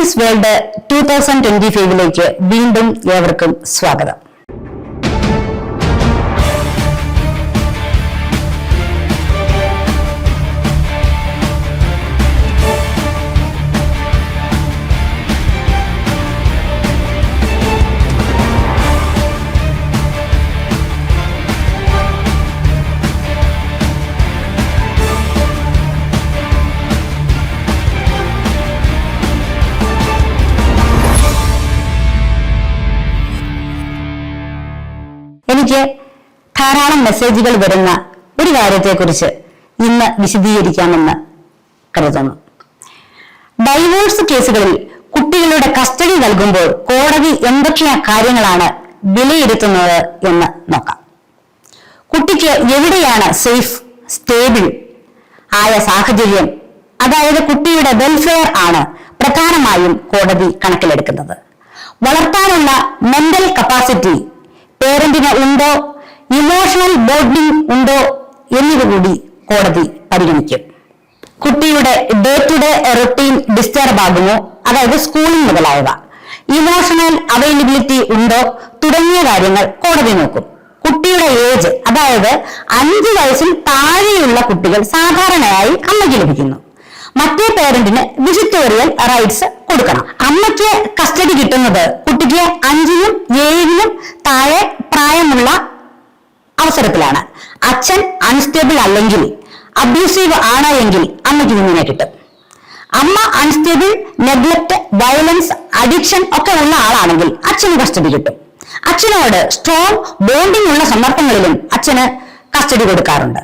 Amy's world two thousand twenty ഫൈവിലേക്ക് വീണ്ടും ഏവർക്കും സ്വാഗതം. എനിക്ക് ധാരാളം മെസ്സേജുകൾ വരുന്ന ഒരു കാര്യത്തെക്കുറിച്ച് ഇന്ന് വിശദീകരിക്കാമെന്ന് കരുതുന്നു. ഡൈവോഴ്സ് കേസുകളിൽ കുട്ടികളുടെ കസ്റ്റഡി നൽകുമ്പോൾ കോടതി എന്തൊക്കെ കാര്യങ്ങളാണ് വിലയിരുത്തുന്നത് എന്ന് നോക്കാം. കുട്ടിക്ക് എവിടെയാണ് സേഫ് സ്റ്റേബിൾ ആയ സാഹചര്യം? അതായത് കുട്ടിയുടെ വെൽഫെയർ ആണ് പ്രധാനമായും കോടതി കണക്കിലെടുക്കുന്നത്. വളർത്താനുള്ള മെന്റൽ കപ്പാസിറ്റി പേരന്റിന് ഉണ്ടോ? ഇമോഷണൽ ബോണ്ടിങ് ഉണ്ടോ? എന്നിവ കൂടി കോടതി പരിഗണിക്കും. കുട്ടിയുടെ day to day routine disturb ആകുമോ അതായത് സ്കൂളിംഗ് മുതലായവ. ഇമോഷണൽ അവൈലബിലിറ്റി ഉണ്ടോ? തുടങ്ങിയ കാര്യങ്ങൾ കോടതി നോക്കും. കുട്ടിയുടെ ഏജ് അതായത് അഞ്ച് വയസ്സിൽ താഴെയുള്ള കുട്ടികൾ സാധാരണയായി അമ്മയ്ക്ക് ലഭിക്കുന്നു. മറ്റേ പേരന്റിന് വിസിറ്റോറിയൽ റൈറ്റ്സ് കൊടുക്കണം. അമ്മയ്ക്ക് കസ്റ്റഡി കിട്ടുന്നത് കുട്ടിക്ക് അഞ്ചിലും ഏഴിലും താഴെ പ്രായമുള്ള അവസരത്തിലാണ്. അച്ഛൻ അൺസ്റ്റേബിൾ അല്ലെങ്കിൽ അബ്യൂസീവ് ആണ് എങ്കിൽ അമ്മയ്ക്ക് കുഞ്ഞിനെ കിട്ടും. അമ്മ അൺസ്റ്റേബിൾ നെഗ്ലക്ട് വയലൻസ് അഡിക്ഷൻ ഒക്കെ ഉള്ള ആളാണെങ്കിൽ അച്ഛന് കസ്റ്റഡി കിട്ടും. അച്ഛനോട് സ്ട്രോങ് ബോണ്ടിംഗ് ഉള്ള സന്ദർഭങ്ങളിലും അച്ഛന് കസ്റ്റഡി കൊടുക്കാറുണ്ട്.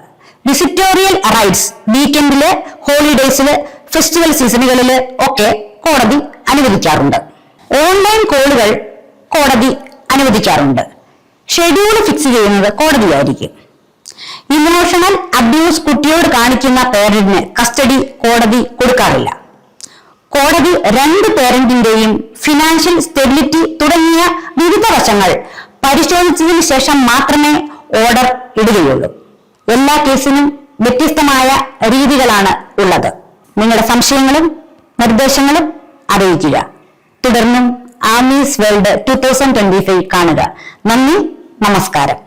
വിസിറ്റോറിയൽ റൈറ്റ്സ് വീക്കെൻഡിൽ ഹോളിഡേയ്സിൽ ഫെസ്റ്റിവൽ സീസണുകളിൽ ഒക്കെ കോടതി അനുവദിക്കാറുണ്ട്. ഓൺലൈൻ കോളുകൾ കോടതി അനുവദിക്കാറുണ്ട്. ഷെഡ്യൂൾ ഫിക്സ് ചെയ്യുന്നത് കോടതിയായിരിക്കും. ഇമോഷണൽ അബ്യൂസ് കുട്ടിയോട് കാണിക്കുന്ന പേരന്റിന് കസ്റ്റഡി കോടതി കൊടുക്കാറില്ല. കോടതി രണ്ട് പേരന്റിന്റെയും ഫിനാൻഷ്യൽ സ്റ്റെബിലിറ്റി തുടങ്ങിയ വിവിധ വശങ്ങൾ പരിശോധിച്ചതിന് ശേഷം മാത്രമേ ഓർഡർ ഇടുകയുള്ളൂ. എല്ലാ കേസിനും വ്യത്യസ്തമായ രീതികളാണ് ഉള്ളത്. നിങ്ങളുടെ സംശയങ്ങളും നിർദ്ദേശങ്ങളും അറിയിക്കുക. തുടർന്നും Amy's world two thousand twenty five കാണുക. നന്ദി നമസ്കാരം.